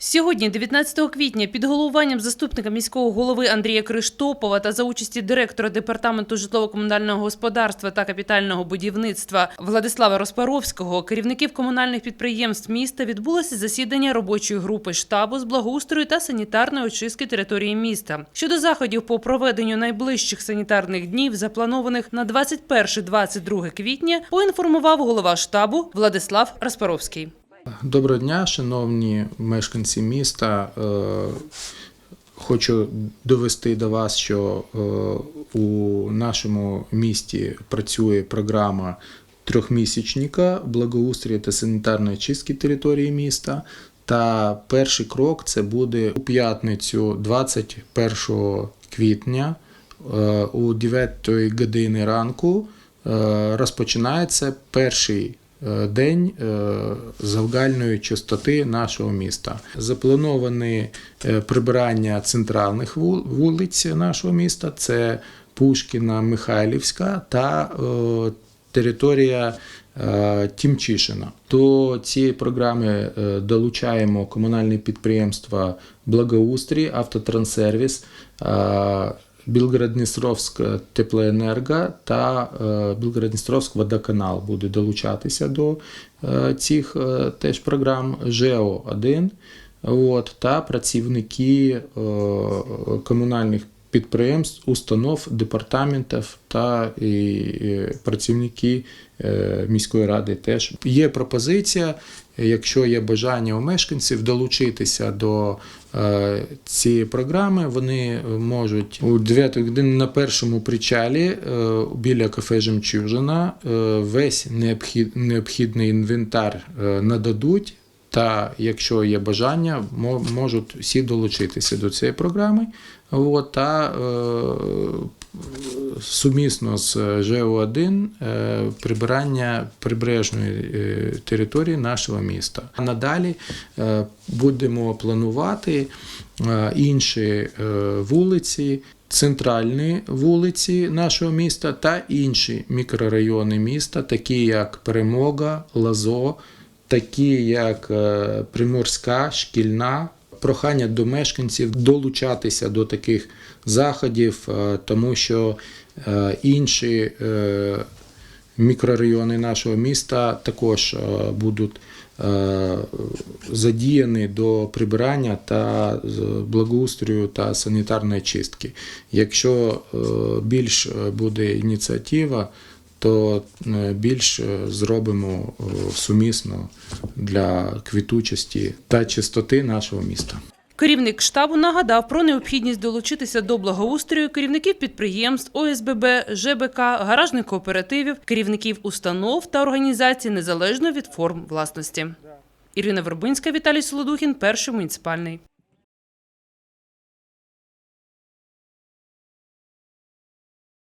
Сьогодні, 19 квітня, під головуванням заступника міського голови Андрія Криштопова та за участі директора департаменту житлово-комунального господарства та капітального будівництва Владислава Розпаровського, керівників комунальних підприємств міста відбулося засідання робочої групи штабу з благоустрою та санітарної очистки території міста. Щодо заходів по проведенню найближчих санітарних днів, запланованих на 21-22 квітня, поінформував голова штабу Владислав Розпаровський. Доброго дня, шановні мешканці міста. Е, Хочу довести до вас, що е, у нашому місті працює програма трьохмісячника благоустрою та санітарної чистки території міста. Та перший крок це буде у п'ятницю 21 квітня е, у 9 години ранку розпочинається перший день е, завгальної чистоти нашого міста. Заплановане е, прибирання центральних вулиць нашого міста. Це Пушкіна, Михайлівська та е, територія е, Тімчишина. До цієї програми е, долучаємо комунальні підприємства Благоустрій, Автотранссервіс, е, Білгород-Дністровськ теплоенерго та е, Білгород-Дністровськ водоканал буде долучатися до е, цих е, теж програм. ЖЕО 1 от, та працівники комунальних підприємств, установ, департаментів та і, працівники е, міської ради теж є пропозиція. Якщо є бажання у мешканців долучитися до е, цієї програми, вони можуть у 9 годин на першому причалі е, біля кафе Жемчужина весь необхід, необхідний інвентар нададуть. Та якщо є бажання, можуть всі долучитися до цієї програми. От, та е, сумісно з ЖО1 е, прибирання прибережної е, території нашого міста. А надалі будемо планувати інші вулиці. Центральні вулиці нашого міста та інші мікрорайони міста, такі як Перемога, Лазо, такі як е, Приморська, Шкільна. Прохання до мешканців долучатися до таких заходів, е, тому що е, інші мікрорайони нашого міста також будуть задіяні до прибирання та благоустрою та санітарної чистки. Якщо більш буде ініціатива, то е, більш е, зробимо е, сумісно для квітучості та чистоти нашого міста. Керівник штабу нагадав про необхідність долучитися до благоустрою керівників підприємств, ОСББ, ЖБК, гаражних кооперативів, керівників установ та організацій незалежно від форм власності. Ірина Вербинська, Віталій Солодухін, перший муніципальний.